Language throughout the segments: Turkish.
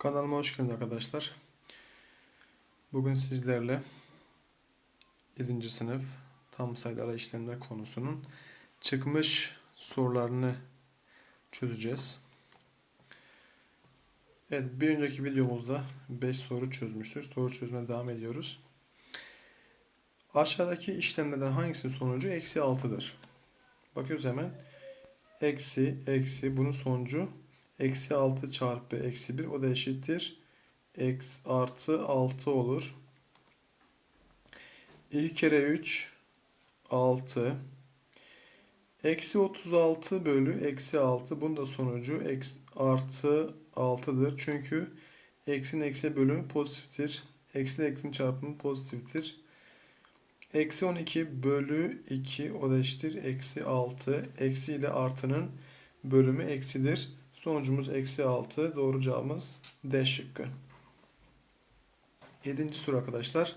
Kanalıma hoş geldiniz arkadaşlar. Bugün sizlerle 7. sınıf tam sayılı ara işlemler konusunun çıkmış sorularını çözeceğiz. Evet bir önceki videomuzda 5 soru çözmüştük. Soru çözmeye devam ediyoruz. Aşağıdaki işlemlerden hangisinin sonucu eksi 6'dır? Bakıyoruz hemen. Eksi, eksi bunun sonucu Eksi 6 çarpı eksi 1 o da eşittir. Eksi artı 6 olur. 2 kere 3 6. Eksi 36 bölü eksi 6. Bunun da sonucu eksi, artı 6'dır. Çünkü eksin eksi bölümü pozitiftir. Eksi eksinin çarpımı pozitiftir. Eksi 12 bölü 2 o da eşittir. Eksi 6. Eksi ile artının bölümü eksidir. Sonucumuz eksi 6. Doğru cevabımız D şıkkı. Yedinci soru arkadaşlar.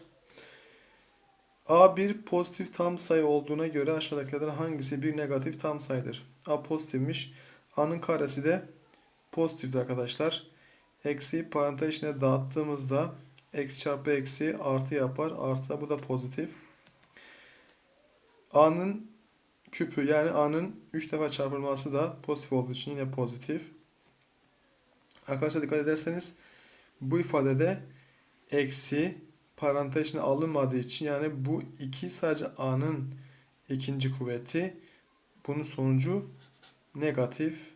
A bir pozitif tam sayı olduğuna göre aşağıdakilerden hangisi bir negatif tam sayıdır? A pozitifmiş. A'nın karesi de pozitiftir arkadaşlar. Eksi parantez içine dağıttığımızda eksi çarpı eksi artı yapar. Artı bu da pozitif. A'nın küpü yani A'nın 3 defa çarpılması da pozitif olduğu için yine pozitif. Arkadaşlar dikkat ederseniz bu ifadede eksi parantez içine alınmadığı için yani bu 2 sadece A'nın ikinci kuvveti bunun sonucu negatif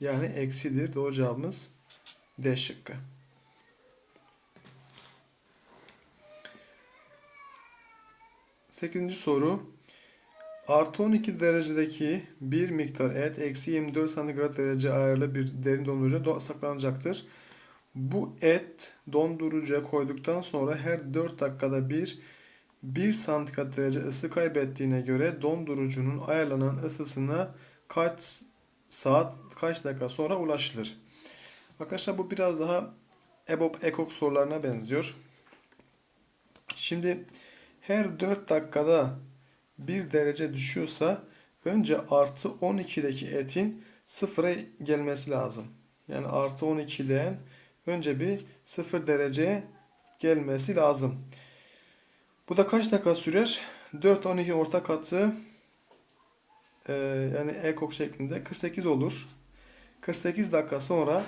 yani eksidir. Doğru cevabımız D şıkkı. Sekizinci soru. Artı 12 derecedeki bir miktar et eksi 24 santigrat derece ayarlı bir derin dondurucuya saklanacaktır. Bu et dondurucuya koyduktan sonra her 4 dakikada bir 1 santigrat derece ısı kaybettiğine göre dondurucunun ayarlanan ısısına kaç saat kaç dakika sonra ulaşılır? Arkadaşlar bu biraz daha EBOB EKOK sorularına benziyor. Şimdi her 4 dakikada 1 derece düşüyorsa önce artı 12'deki etin sıfıra gelmesi lazım. Yani artı 12'den önce bir sıfır dereceye gelmesi lazım. Bu da kaç dakika sürer? 4 12 orta katı e, yani ekok şeklinde 48 olur. 48 dakika sonra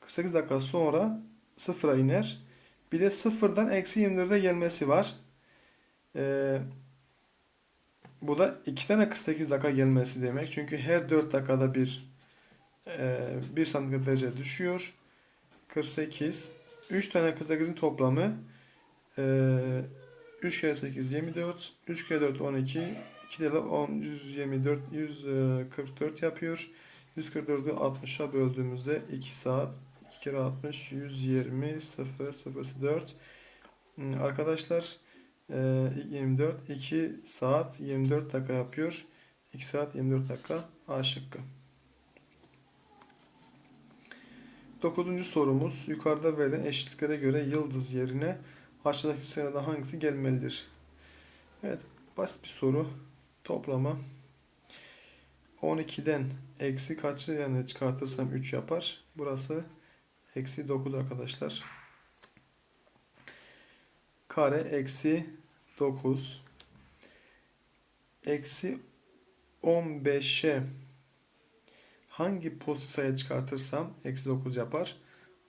48 dakika sonra sıfıra iner. Bir de sıfırdan eksi 24'e gelmesi var. Eee bu da 2 tane 48 dakika gelmesi demek. Çünkü her 4 dakikada bir e, 1 santigrat derece düşüyor. 48. 3 tane 48'in toplamı e, 3 kere 8 24. 3 kere 4 12. 2 de 10 124 144 yapıyor. 144'ü 60'a böldüğümüzde 2 saat 2 kere 60 120 0 0 4 Arkadaşlar 24 ee, 2 saat 24 dakika yapıyor. 2 saat 24 dakika A şıkkı. Dokuzuncu sorumuz yukarıda verilen eşitliklere göre yıldız yerine aşağıdaki sırada hangisi gelmelidir? Evet basit bir soru. Toplama 12'den eksi kaçı yani çıkartırsam 3 yapar. Burası eksi 9 arkadaşlar kare eksi 9 eksi 15'e hangi pozitif sayı çıkartırsam eksi 9 yapar.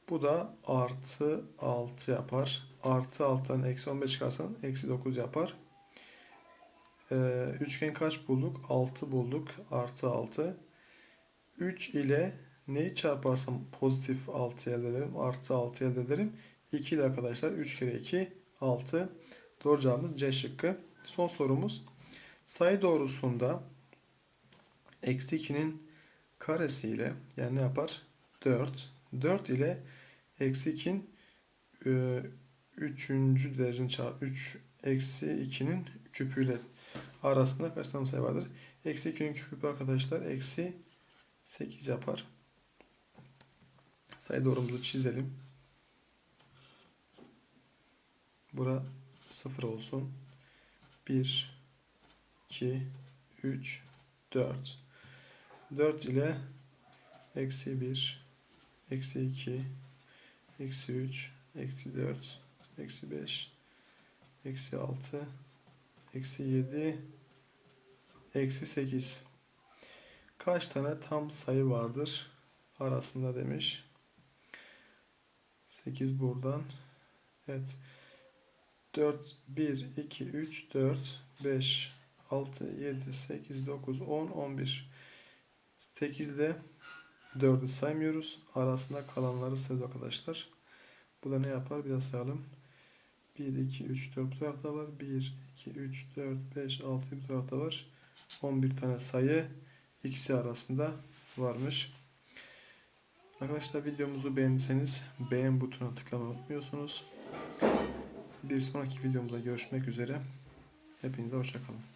Bu da artı 6 yapar. Artı 6'dan eksi 15 çıkarsan eksi 9 yapar. Ee, üçgen kaç bulduk? 6 bulduk. Artı 6. 3 ile neyi çarparsam pozitif 6 elde ederim. Artı 6 elde ederim. 2 ile arkadaşlar 3 kere 2 6. Doğru cevabımız C şıkkı. Son sorumuz. Sayı doğrusunda eksi 2'nin karesiyle yani ne yapar? 4. 4 ile eksi 2'nin 3. E, derecenin çarpı 3 eksi 2'nin küpüyle arasında kaç tane sayı vardır? Eksi 2'nin küpü arkadaşlar eksi 8 yapar. Sayı doğrumuzu çizelim. Bura 0 olsun. 1 2 3 4 4 ile eksi 1, eksi 2, eksi 3, eksi 4, eksi 5, eksi 6, eksi 7, eksi 8. Kaç tane tam sayı vardır arasında demiş. 8 buradan. Evet. 4, 1, 2, 3, 4, 5, 6, 7, 8, 9, 10, 11. 8'de 4'ü saymıyoruz. Arasında kalanları sayıyoruz arkadaşlar. Bu da ne yapar? Bir daha sayalım. 1, 2, 3, 4 bu tarafta var. 1, 2, 3, 4, 5, 6 bu tarafta var. 11 tane sayı ikisi arasında varmış. Arkadaşlar videomuzu beğendiyseniz beğen butonuna tıklamayı unutmuyorsunuz. Bir sonraki videomuzda görüşmek üzere. Hepinize hoşçakalın.